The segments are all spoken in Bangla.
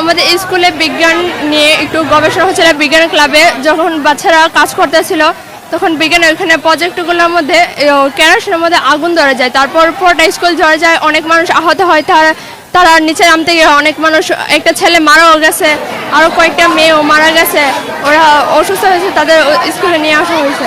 আমাদের স্কুলে বিজ্ঞান নিয়ে একটু গবেষণা হচ্ছিল বিজ্ঞান ক্লাবে, যখন বাচ্চারা কাজ করতেছিল, তখন বিজ্ঞানের ওখানে প্রজেক্টগুলোর মধ্যে ক্যারাসিনের মধ্যে আগুন ধরে যায়। তারপর পুরোটা স্কুল ঝরে যায়, অনেক মানুষ আহত হয়, তারা তারা নিচে নামতে গিয়ে অনেক মানুষ, একটা ছেলে মারাও গেছে আরও কয়েকটা মেয়েও মারা গেছে। ওরা অসুস্থ হয়েছে, তাদের স্কুলে নিয়ে আসা হয়েছে।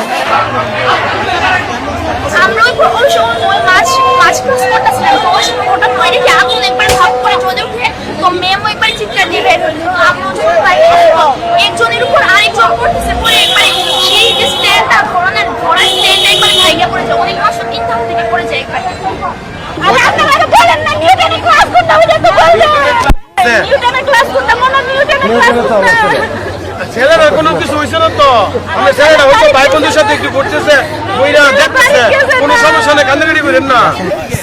ছেলেরা কোনো কিছু হয়েছে না তো? আমি ছেলেরা হয়তো ভাই বন্ধুর সাথে একটু ঘুরতেছে বইরা দেখতেছে। কোনো সমস্যা নেই কান্দাকাটি করেন না।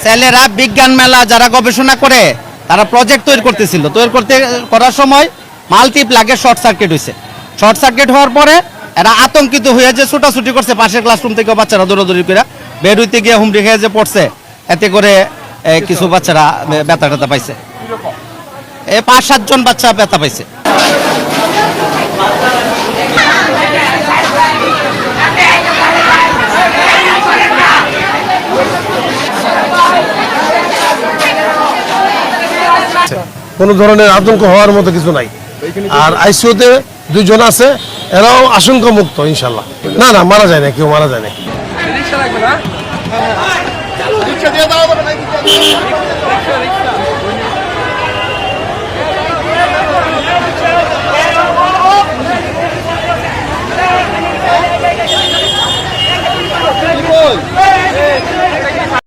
ছেলেরা বিজ্ঞান মেলা যারা গবেষণা করে তারা প্রজেক্ট তৈরি করতেছিল। তৈরি করতে করার সময় মাল্টি প্লাগে শর্ট সার্কিট হয়েছে শর্ট সার্কিট হওয়ার পরে এরা আতঙ্কিত হয়ে যে ছুটাছুটি করছে পাশের ক্লাসরুম থেকে বাচ্চারা দৌড়াদৌড়ি করে বের হইতে গিয়ে হুমড়ি খেয়ে যে পড়ছে। এতে করে কিছু বাচ্চারা ব্যথা ট্যাথা পাইছে। এ, পাঁচ সাতজন বাচ্চা ব্যথা পাইছে। কোনো ধরনের আতঙ্ক হওয়ার মতো কিছু নাই। আর আইসিউতে দুইজন আছে, এরাও আশঙ্কা মুক্ত ইনশাল্লাহ। না না, মারা যায় না কেউ মারা যায় না কই